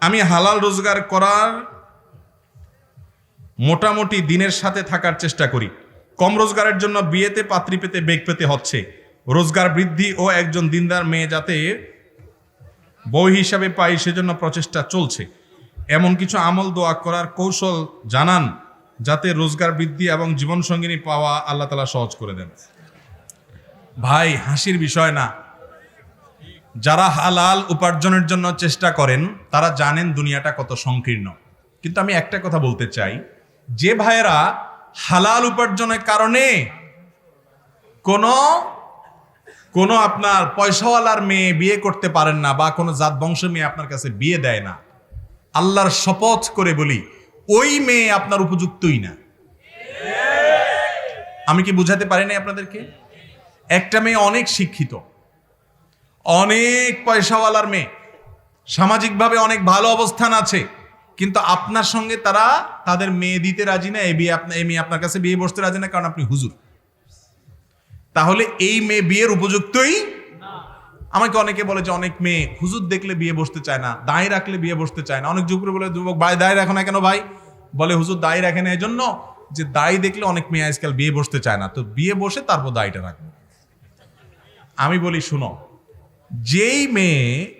আমি হালাল রোজগার করার মোটামুটি দিনের সাথে থাকার চেষ্টা করি। কম রোজগারের জন্য বিয়েতে পাত্রী পেতে, বেগ পেতে হচ্ছে। রোজগার বৃদ্ধি ও একজন দিনদার মেয়ে যাতে বই হিসাবে পাই সেজন্য প্রচেষ্টা চলছে। এমন কিছু আমল দোয়া করার কৌশল জানান, যাতে রোজগার বৃদ্ধি এবং জীবনসঙ্গিনী পাওয়া আল্লাহ তালা সহজ করে দেন। ভাই, হাসির বিষয় না। যারা হালাল উপার্জনের জন্য চেষ্টা করেন, তারা জানেন দুনিয়াটা কত সংকীর্ণ। কিন্তু আমি একটা কথা বলতে চাই, যে ভাইয়েরা হালাল উপার্জনের কারণে কোনো কোনো আপনার পয়সাওয়ালার মেয়ে বিয়ে করতে পারেন না বা কোনো জাত বংশ মেয়ে আপনার কাছে বিয়ে দেয় না, আল্লাহর শপথ করে বলি, ওই মেয়ে আপনার উপযুক্তই না। আমি কি বুঝাতে পারিনি আপনাদেরকে? একটা মেয়ে অনেক শিক্ষিত অনেক পয়সাওয়ালার মেয়ে। সামাজিকভাবে অনেক ভালো অবস্থান আছে, কিন্তু আপনার সঙ্গে তারা তাদের মেয়ে দিতে রাজি না এ বিয়ে আপনার এই মেয়ে আপনার কাছে বিয়ে বসতে রাজি না, কারণ আপনি হুজুর। তাহলে এই মেয়ে বিয়ের উপযুক্তই? আমাকে অনেকে বলে যে অনেক মেয়ে হুজুর দেখলে বিয়ে বসতে চায় না, দায় রাখলে বিয়ে বসতে চায় না। অনেক যুবক বলে, যুবক, ভাই, দায় রাখো না কেন ভাই? বলে, হুজুর, দায় রাখে না এই জন্য যে দায় দেখলে অনেক মেয়ে আজকাল বিয়ে বসতে চায় না। তো বিয়ে বসে তারপর দায়টা রাখবে। আমি বলি, শুনো যেই মেয়ে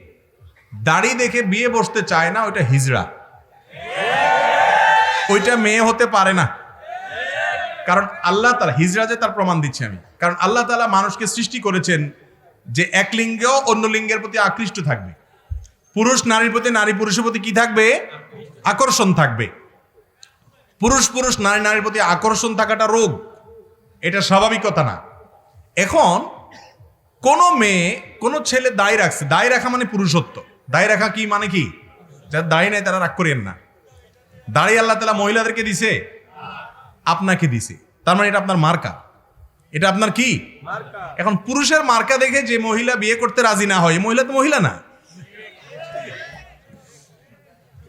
দাড়ি দেখে বিয়ে বসতে চায় না, ওইটা হিজড়া। ওইটা মেয়ে হতে পারে না। কারণ আল্লাহ তালা হিজড়া যে তার প্রমাণ দিচ্ছি আমি। কারণ আল্লাহ তালা মানুষকে সৃষ্টি করেছেন যে এক লিঙ্গেও অন্য লিঙ্গের প্রতি আকৃষ্ট থাকবে। পুরুষ নারীর প্রতি, নারী পুরুষের প্রতি কি থাকবে? আকর্ষণ থাকবে। পুরুষ পুরুষ, নারী নারীর প্রতি আকর্ষণ থাকাটা রোগ। এটা স্বাভাবিকতা না। এখন কোনো মেয়ে কোনো ছেলে দায় রাখছে। দায় রাখা মানে পুরুষত্ব। দায় রাখা কি মানে কি? যার দায় নেই তারা রাগ করেন না। দাড়ি আল্লাহ তালা মহিলাদেরকে দিছে? আপনাকে দিছে। তার মানে এটা আপনার মার্কা। এটা আপনার কি? এখন পুরুষের মার্কা দেখে যে মহিলা বিয়ে করতে রাজি না হয় মহিলা তো মহিলা না।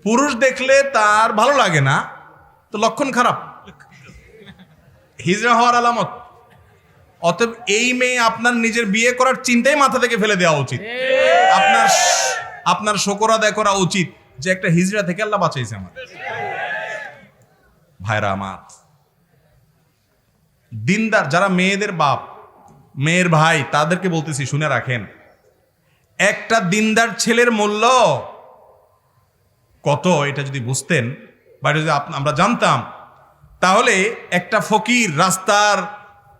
পুরুষ দেখলে তার ভালো লাগে না তো লক্ষণ খারাপ। হিজড়া হওয়ার আলামত। অতএব এই মেয়ে আপনার নিজের বিয়ে করার চিন্তাই মাথা থেকে ফেলে দেওয়া উচিত। আপনার আপনার শকর আদায় করা উচিত যে একটা হিজড়া থেকে আল্লাহ বাঁচাইছে আমার ভাইরা আমার, দিনদার যারা মেয়েদের বাপ, মেয়ের ভাই, তাদেরকে বলতেছি, শুনে রাখেন, একটা দিনদার ছেলের মূল্য কত, এটা যদি বুঝতেন, বা যদি আমরা জানতাম, তাহলে একটা ফকির রাস্তার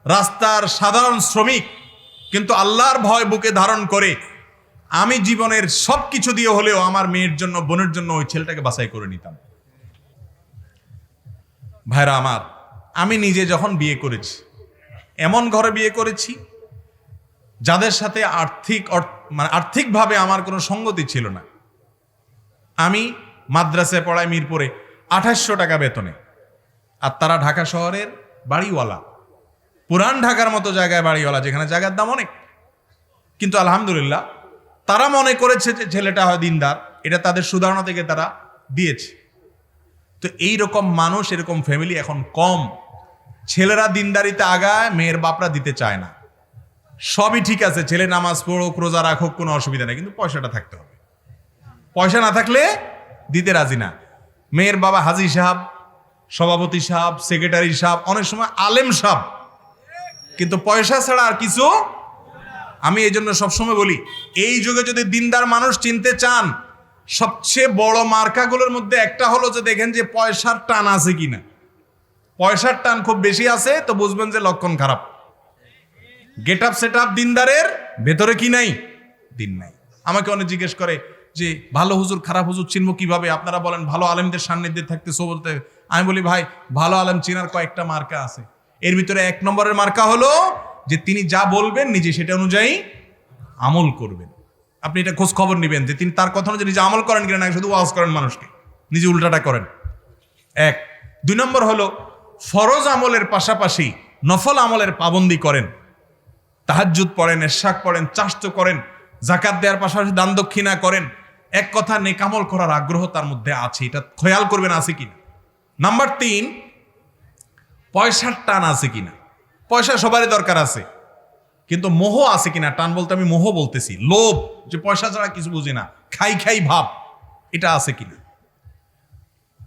রাস্তার সাধারণ শ্রমিক, কিন্তু আল্লাহর ভয় বুকে ধারণ করে আমি জীবনের সব কিছু দিয়ে হলেও আমার মেয়ের জন্য, বোনের জন্য ওই ছেলেটাকে বাছাই করে নিতাম। ভাইরা আমার, আমি নিজে যখন বিয়ে করেছি, এমন ঘরে বিয়ে করেছি, যাদের সাথে আর্থিক মানে আর্থিকভাবে আমার কোনো সঙ্গতি ছিল না। আমি মাদ্রাসায় পড়াই মিরপুরে আঠাশশো টাকা বেতনে, আর তারা ঢাকা শহরের বাড়িওয়ালা। পুরান ঢাকার মতো জায়গায় বাড়িওয়ালা, যেখানে জায়গার দাম অনেক। কিন্তু আলহামদুলিল্লাহ, তারা মনে করেছে যে ছেলেটা হয় দিনদার, এটা তাদের সুধারণা থেকে তারা দিয়েছে। তো এই রকম মানুষ, এরকম ফ্যামিলি এখন কম। ছেলেরা দিনদারিতে আগায়, মেয়ের বাপরা দিতে চায় না। সবই ঠিক আছে, ছেলে নামাজ পড়ুক, রোজা রাখুক, কোনো অসুবিধা নেই, কিন্তু পয়সাটা থাকতে হবে। পয়সা না থাকলে দিতে রাজি না। মেয়ের বাবা হাজি সাহেব, সভাপতি সাহেব সেক্রেটারি সাহেব, অনেক সময় আলেম সাহেব কিন্তু পয়সা ছাড়া আর কিছু আমি এই জন্য সবসময় বলি, এই যুগে যদি দিনদার মানুষ চিনতে চান, সবচেয়ে বড় মার্কাগুলোর মধ্যে একটা হলো যে দেখেন যে পয়সার টান আছে কিনা। পয়সার টান খুব বেশি আছে, তো বুঝবেন যে লক্ষণ খারাপ। গেট আপ সেট আপ দিনদারের ভেতরে কি নাই? দিন নাই। আমাকে অনেক জিজ্ঞেস করে যে, ভালো হুজুর, খারাপ হুজুর চিনব কীভাবে? আপনারা বলেন, ভালো আলেমদের সান্নিধ্যে থাকতে বলতে আমি বলি, ভাই, ভালো আলেম চিনার কয়েকটা মার্কা আছে। এর ভিতরে এক নম্বরের মার্কা হলো যে তিনি যা বলবেন নিজে সেটা অনুযায়ী আমল করবেন। আপনি এটা খোঁজ খবর নেবেন যে তিনি তার কথা অনুযায়ী নিজে আমল করেন কিনা না, শুধু ওয়াজ করেন মানুষকে, নিজে উল্টাটা করেন। এক। দুই নম্বর হলো ফরজ আমলের পাশাপাশি নফল আমলের পাবন্দি করেন। তাহাজ্জুদ পড়েন, এরশাক পড়েন, চাষ্ট করেন জাকাত দেওয়ার পাশাপাশি দান দক্ষিণা করেন। এক কথা নেকামল করার আগ্রহ তার মধ্যে আছে, এটা খেয়াল করবেন আছে কিনা। নাম্বার তিন পয়সার টান আছে কিনা? পয়সা সবারই দরকার আছে। কিন্তু মোহ আছে কিনা? টান বলতে আমি মোহ বলতেছি। লোভ, যে পয়সা ছাড়া কিছু বুঝি না। খাই খাই ভাব, এটা আছে কিনা?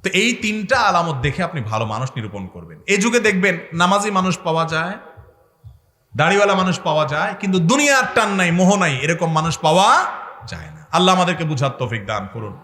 তো এই তিনটা আলামত দেখে আপনি ভালো মানুষ নিরূপণ করবেন। এই যুগে দেখবেন, নামাজি মানুষ পাওয়া যায়, দাড়িওয়ালা মানুষ পাওয়া যায়, কিন্তু দুনিয়ার টান নাই, মোহ নাই, এরকম মানুষ পাওয়া যায় না। আল্লাহ আমাদেরকে বুঝার তৌফিক দান করুন।